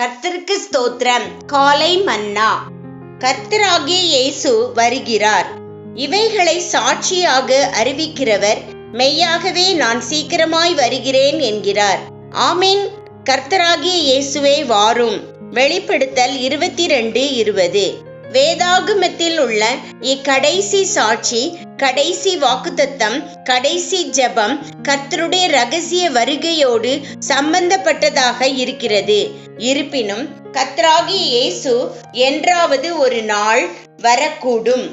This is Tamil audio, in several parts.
கர்த்தருக்கு ஸ்தோத்திரம். காலை மன்னா. கர்த்தராகிய இயேசு வருகிறார். இவைகளை சாட்சியாக அறிவிக்கிறவர் மெய்யாகவே நான் சீக்கிரமாய் வருகிறேன் என்கிறார். ஆமீன். கர்த்தராகிய இயேசுவே வாரும். வெளிப்படுத்தல் இருபத்தி ரெண்டு இருபது. வேதாகமத்தில் உள்ள இக்கடைசி சாட்சி கடைசி வாக்குத்தத்தம் கடைசி ஜபம் கர்த்தருடைய ரகசிய வருகையோடு சம்பந்தப்பட்டதாக இருக்கிறது. இருப்பினும் கத்ராகி இயேசு என்றாவது ஒரு நாள் வரக்கூடும்.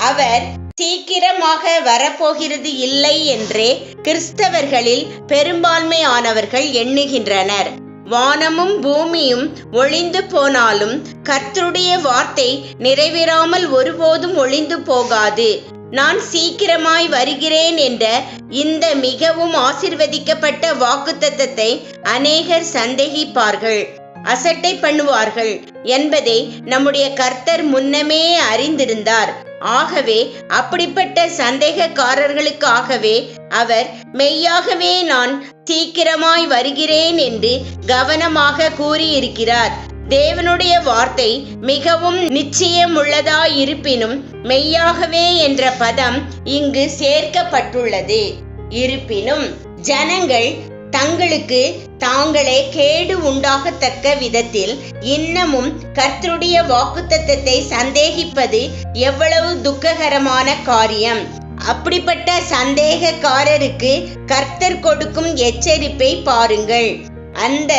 அவர் சீக்கிரமாக வரப்போகிறது இல்லை என்றே கிறிஸ்தவர்களில் பெரும்பான்மையானவர்கள் எண்ணுகின்றனர். வானமும் பூமியும் ஒளிந்து போனாலும் கர்த்தருடைய வார்த்தை நிறைவேறாமல் ஒருபோதும் ஒளிந்து போகாது. நான் சீக்கிரமாய் வருகிறேன் என்ற இந்த மிகவும் ஆசிர்வதிக்கப்பட்ட வாக்குத்தத்தத்தை அநேகர் சந்தேகிப்பார்கள். அசட்டை பண்ணுவார்கள் என்பதை நம்முடைய கர்த்தர் முன்னமே அறிந்திருந்தார். ஆகவே அப்படிப்பட்ட சந்தேகக்காரர்களுக்காகவே அவர் மெய்யாகவே நான் சீக்கிரமாய் வருகிறேன் என்று கவனமாக கூறியிருக்கிறார். தேவனுடைய வார்த்தை மிகவும் நிச்சயமுள்ளதாயிருப்பினும் மெய்யாகவே என்ற பதம் இங்கு சேர்க்கப்பட்டுள்ளது. இருப்பினும் ஜனங்கள் தங்களுக்கு தாங்களே கேடு உண்டாகத்தக்க விதத்தில் இன்னமும் கர்த்தருடைய வாக்குத்தத்தத்தை சந்தேகிப்பது எவ்வளவு துக்ககரமான காரியம். அப்படிப்பட்ட சந்தேகக்காரருக்கு கர்த்தர் கொடுக்கும் எச்சரிப்பை பாருங்கள். அந்த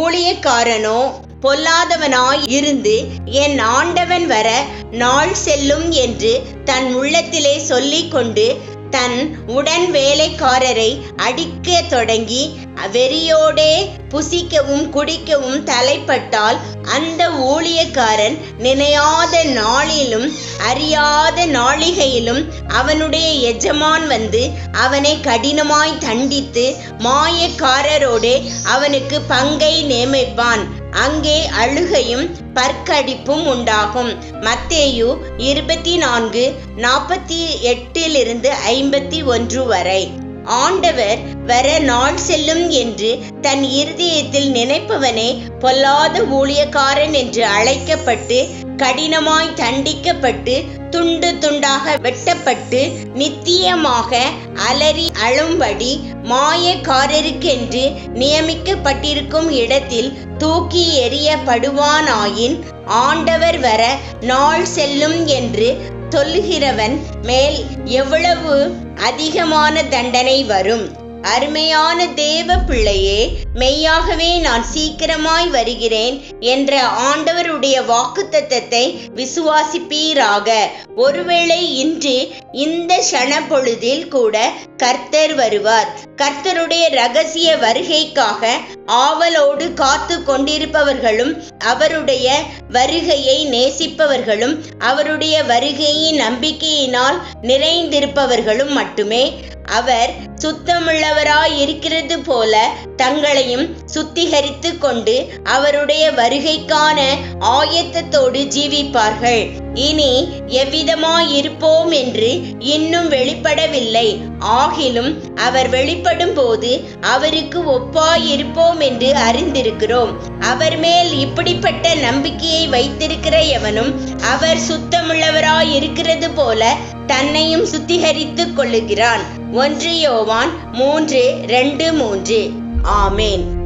ஊழியக்காரனோ பொல்லாதவனாய் இருந்து என் ஆண்டவன் வர நாள் செல்லும் என்று தன் உள்ளத்திலே சொல்லிக்கொண்டு கொண்டு தன் உடன் வேலைக்காரரை அடிக்க தொடங்கி வெறியோடே புசிக்கவும் குடிக்கவும் தலைப்பட்டால் அந்த ஊழியக்காரன் நினையாத நாளிலும் அறியாத நாளிகையிலும் அவனுடைய எஜமான் வந்து அவனை கடினமாய் தண்டித்து மாயக்காரரோடே அவனுக்கு பங்கை நியமிப்பான். அங்கே அழுகையும் பற்கடிப்பும் உண்டாகும். மத்தேயு இருபத்தி நான்கு நாற்பத்தி எட்டிலிருந்து ஐம்பத்தி ஒன்று வரை ஆண்டவர் வர நாள் செல்லும் என்று தன் இருதயத்தில் நினைப்பவனே பொல்லாத ஊழியக்காரன் என்று அழைக்கப்பட்டு கடினமாய் தண்டிக்கப்பட்டு துண்டு துண்டாக வெட்டப்பட்டு நித்தியமாக அலறி அழும்படி மாயக்காரருக்கென்று நியமிக்கப்பட்டிருக்கும் இடத்தில் தூக்கி எறியப்படுவானாயின் ஆண்டவர் வர நாள் செல்லும் என்று சொல்லுகிறவன் மேல் எவ்வளவு அதிகமான தண்டனை வரும். அருமையான தேவ பிள்ளையே மெய்யாகவே நான் சீக்கிரமாய் வருகிறேன் என்ற ஆண்டவருடைய வாக்குத்தத்தத்தை விசுவாசிப்பீராக. ஒருவேளை இன்று இந்த க்ஷண பொழுதில் கூட கர்த்தர் வருவார். கர்த்தருடைய ரகசிய வருகைக்காக ஆவலோடு காத்து கொண்டிருப்பவர்களும் அவருடைய வருகையை நேசிப்பவர்களும் அவருடைய வருகையின் நம்பிக்கையினால் நிறைந்திருப்பவர்களும் மட்டுமே. அவர் சுத்தமுள்ளவராய் இருக்கிறது போல தங்களையும் சுத்திகரித்து கொண்டு அவருடைய வருகைக்கான ஆயத்தத்தோடு ஜீவிப்பார்கள். இனி எவ்விதமாய் இருப்போம் என்று இன்னும் வெளிப்படவில்லை. ஆகிலும் அவர் வெளிப்படும் போது அவருக்கு ஒப்பாய் இருப்போம் என்று அறிந்திருக்கிறோம். அவர் மேல் இப்படிப்பட்ட நம்பிக்கையை வைத்திருக்கிற எவனும் அவர் சுத்தமுள்ளவராய் இருக்கிறது போல தன்னையும் சுத்திகரித்துக் கொள்ளுகிறான். ஒன்று யோவான் மூன்று ரெண்டு மூன்று. ஆமேன்.